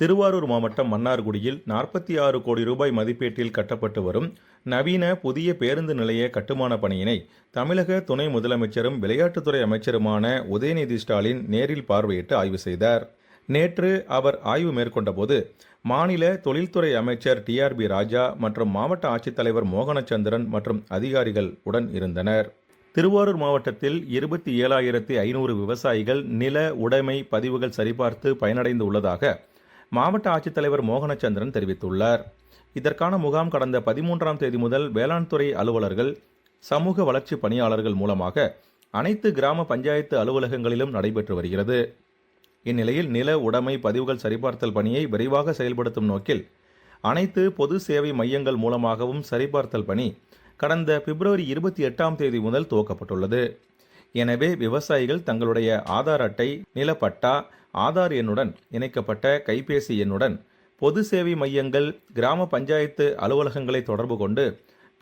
திருவாரூர் மாவட்டம் மன்னார்குடியில் நாற்பத்தி ஆறு கோடி ரூபாய் மதிப்பீட்டில் கட்டப்பட்டு வரும் நவீன புதிய பேருந்து நிலைய கட்டுமான பணியினை தமிழக துணை முதலமைச்சரும் விளையாட்டுத்துறை அமைச்சருமான உதயநிதி ஸ்டாலின் நேரில் பார்வையிட்டு ஆய்வு செய்தார். நேற்று அவர் ஆய்வு மேற்கொண்டபோது மாநில தொழில்துறை அமைச்சர் டிஆர்பி ராஜா மற்றும் மாவட்ட ஆட்சித்தலைவர் மோகனச்சந்திரன் மற்றும் அதிகாரிகள் உடன் இருந்தனர். திருவாரூர் மாவட்டத்தில் இருபத்தி ஏழாயிரத்தி ஐநூறு விவசாயிகள் நில உடைமை பதிவுகள் சரிபார்த்து பயனடைந்து உள்ளதாக மாவட்ட ஆட்சித்தலைவர் மோகனச்சந்திரன் தெரிவித்துள்ளார். இதற்கான முகாம் கடந்த பதிமூன்றாம் தேதி முதல் வேளாண் துறை அலுவலர்கள் சமூக வளர்ச்சி பணியாளர்கள் மூலமாக அனைத்து கிராம பஞ்சாயத்து அலுவலகங்களிலும் நடைபெற்று வருகிறது. இந்நிலையில் நில உடைமை பதிவுகள் சரிபார்த்தல் பணியை விரைவாக செயல்படுத்தும் நோக்கில் அனைத்து பொது சேவை மையங்கள் மூலமாகவும் சரிபார்த்தல் பணி கடந்த பிப்ரவரி இருபத்தி எட்டாம் தேதி முதல் துவக்கப்பட்டுள்ளது. எனவே விவசாயிகள் தங்களுடைய ஆதார் அட்டை நிலப்பட்டா ஆதார் எண்ணுடன் இணைக்கப்பட்ட கைபேசி எண்ணுடன் பொது சேவை மையங்கள் கிராம பஞ்சாயத்து அலுவலகங்களை தொடர்பு கொண்டு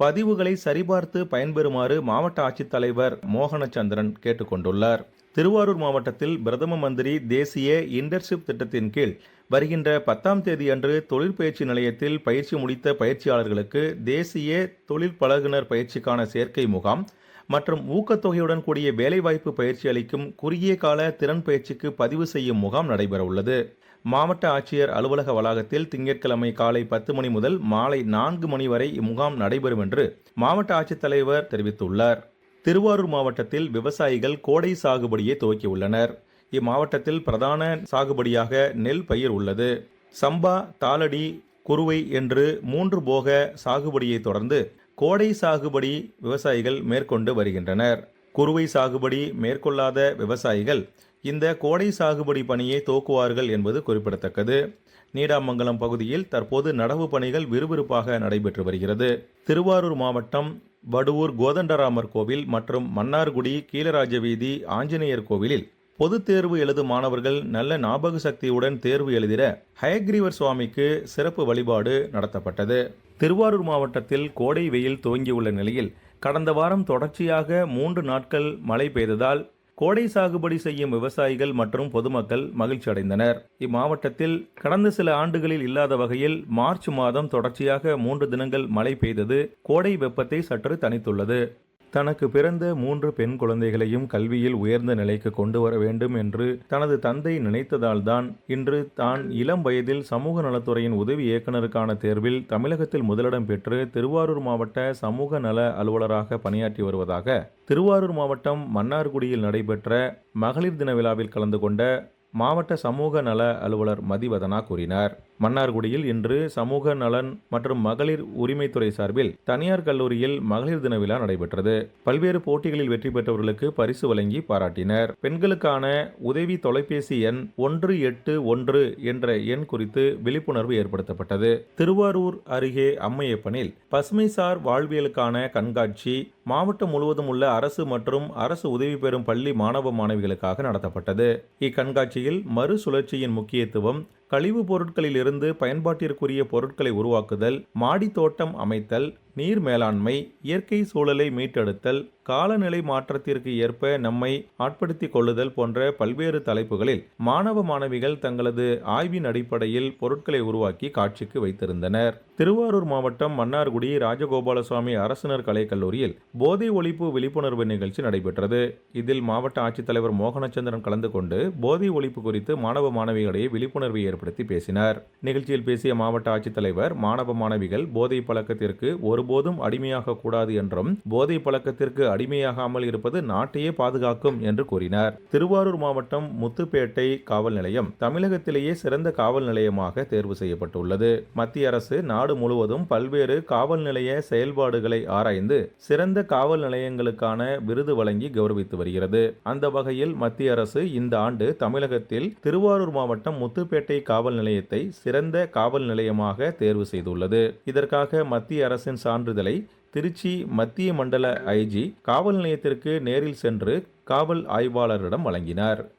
பதிவுகளை சரிபார்த்து பயன்பெறுமாறு மாவட்ட ஆட்சித்தலைவர் மோகனச்சந்திரன் கேட்டுக்கொண்டுள்ளார். திருவாரூர் மாவட்டத்தில் பிரதம மந்திரி தேசிய இன்டர்ஷிப் திட்டத்தின் கீழ் வருகின்ற பத்தாம் தேதி அன்று தொழிற்பயிற்சி நிலையத்தில் பயிற்சி முடித்த பயிற்சியாளர்களுக்கு தேசிய தொழில் பழகுனர் பயிற்சிக்கான சேர்க்கை முகாம் மற்றும் ஊக்கத்தொகையுடன் கூடிய வேலைவாய்ப்பு பயிற்சி அளிக்கும் குறுகிய கால திறன் பயிற்சிக்கு பதிவு செய்யும் முகாம் நடைபெறவுள்ளது. மாவட்ட ஆட்சியர் அலுவலக வளாகத்தில் திங்கட்கிழமை காலை பத்து மணி முதல் மாலை நான்கு மணி வரை இம்முகாம் நடைபெறும் என்று மாவட்ட ஆட்சித்தலைவர் தெரிவித்துள்ளார். திருவாரூர் மாவட்டத்தில் விவசாயிகள் கோடை சாகுபடியை துவக்கியுள்ளனர். இம்மாவட்டத்தில் பிரதான சாகுபடியாக நெல் பயிர் உள்ளது. சம்பா தாளடி குருவை என்று மூன்று போக சாகுபடியை தொடர்ந்து கோடை சாகுபடி விவசாயிகள் மேற்கொண்டு வருகின்றனர். குறுவை சாகுபடி மேற்கொள்ளாத விவசாயிகள் இந்த கோடை சாகுபடி பணியை தோக்குவார்கள் என்பது குறிப்பிடத்தக்கது. நீடாமங்கலம் பகுதியில் தற்போது நடவு பணிகள் விறுவிறுப்பாக நடைபெற்று வருகிறது. திருவாரூர் மாவட்டம் வடுவூர் கோதண்டராமர் கோவில் மற்றும் மன்னார்குடி கீழராஜ வீதி ஆஞ்சநேயர் கோவிலில் பொதுத் தேர்வு எழுதும் மாணவர்கள் நல்ல ஞாபக சக்தியுடன் தேர்வு எழுதிட ஹயக்ரீவர் சுவாமிக்கு சிறப்பு வழிபாடு நடத்தப்பட்டது. திருவாரூர் மாவட்டத்தில் கோடை வெயில் துவங்கியுள்ள நிலையில் கடந்த வாரம் தொடர்ச்சியாக மூன்று நாட்கள் மழை பெய்ததால் கோடை சாகுபடி செய்யும் விவசாயிகள் மற்றும் பொதுமக்கள் மகிழ்ச்சி அடைந்தனர். இம்மாவட்டத்தில் கடந்த சில ஆண்டுகளில் இல்லாத வகையில் மார்ச் மாதம் தொடர்ச்சியாக மூன்று தினங்கள் மழை பெய்தது. கோடை வெப்பத்தை சற்று தணித்துள்ளது. தனக்கு பிறந்த மூன்று பெண் குழந்தைகளையும் கல்வியில் உயர்ந்த நிலைக்கு கொண்டு வர வேண்டும் என்று தனது தந்தை நினைத்ததால்தான் இன்று தான் இளம் வயதில் சமூக நலத்துறையின் உதவி இயக்குநருக்கான தேர்வில் தமிழகத்தில் முதலிடம் பெற்று திருவாரூர் மாவட்ட சமூக நல அலுவலராக பணியாற்றி வருவதாக திருவாரூர் மாவட்டம் மன்னார்குடியில் நடைபெற்ற மகளிர் தின விழாவில் கலந்து கொண்ட மாவட்ட சமூக நல அலுவலர் மதிவதனா கூறினார். மன்னார்குடியில் இன்று சமூக நலன் மற்றும் மகளிர் உரிமைத்துறை சார்பில் தனியார் கல்லூரியில் மகளிர் தின விழா நடைபெற்றது. பல்வேறு போட்டிகளில் வெற்றி பெற்றவர்களுக்கு பரிசு வழங்கி பாராட்டினர். பெண்களுக்கான உதவி தொலைபேசி எண் ஒன்று எட்டு ஒன்று என்ற எண் குறித்து விழிப்புணர்வு ஏற்படுத்தப்பட்டது. திருவாரூர் அருகே அம்மையப்பனில் பசுமைசார் வாழ்வியலுக்கான கண்காட்சி மாவட்டம் முழுவதும் உள்ள அரசு மற்றும் அரசு உதவி பெறும் பள்ளி மாணவ மாணவிகளுக்காக நடத்தப்பட்டது. இக்கண்காட்சியில் மறுசுழற்சியின் முக்கியத்துவம் கழிவுப் பொருட்களில் இருந்து பயன்பாட்டிற்குரிய பொருட்களை உருவாக்குதல் மாடி தோட்டம் அமைத்தல் நீர் மேலாண்மை இயற்கை சூழலை மீட்டெடுத்தல் காலநிலை மாற்றத்திற்கு ஏற்ப நம்மை ஆட்படுத்திக் கொள்ளுதல் போன்ற பல்வேறு தலைப்புகளில் மாணவ மாணவிகள் தங்களது ஆய்வின் அடிப்படையில் பொருட்களை உருவாக்கி காட்சிக்கு வைத்திருந்தனர். திருவாரூர் மாவட்டம் மன்னார்குடி ராஜகோபாலசுவாமி அரசினர் கலைக்கல்லூரியில் போதை ஒழிப்பு விழிப்புணர்வு நிகழ்ச்சி நடைபெற்றது. இதில் மாவட்ட ஆட்சித்தலைவர் மோகனச்சந்திரன் கலந்து கொண்டு போதை ஒழிப்பு குறித்து மாணவ மாணவிகளிடையே விழிப்புணர்வை ஏற்படுத்தி பேசினார். நிகழ்ச்சியில் பேசிய மாவட்ட ஆட்சித்தலைவர் மாணவ மாணவிகள் போதை பழக்கத்திற்கு ஒருபோதும் அடிமையாக கூடாது என்றும் போதை பழக்கத்திற்கு அடிமையாகாமல் இருப்பது நாட்டையே பாதுகாக்கும் என்று கூறினார். திருவாரூர் மாவட்டம் முத்துப்பேட்டை காவல் நிலையம் தமிழகத்திலேயே சிறந்த காவல் நிலையமாக தேர்வு செய்யப்பட்டுள்ளது. மத்திய அரசு நாடு முழுவதும் பல்வேறு காவல் நிலைய செயல்பாடுகளை ஆராய்ந்து சிறந்த காவல் நிலையங்களுக்கான விருது வழங்கி கௌரவித்து வருகிறது. அந்த வகையில் மத்திய அரசு இந்த ஆண்டு தமிழகத்தில் திருவாரூர் மாவட்டம் முத்துப்பேட்டை காவல் நிலையத்தை சிறந்த காவல் நிலையமாக தேர்வு செய்துள்ளது. இதற்காக மத்திய அரசின் சான்றிதழை திருச்சி மத்திய மண்டல ஐஜி காவல் நிலையத்திற்கு நேரில் சென்று காவல் ஆய்வாளரிடம் வழங்கினார்.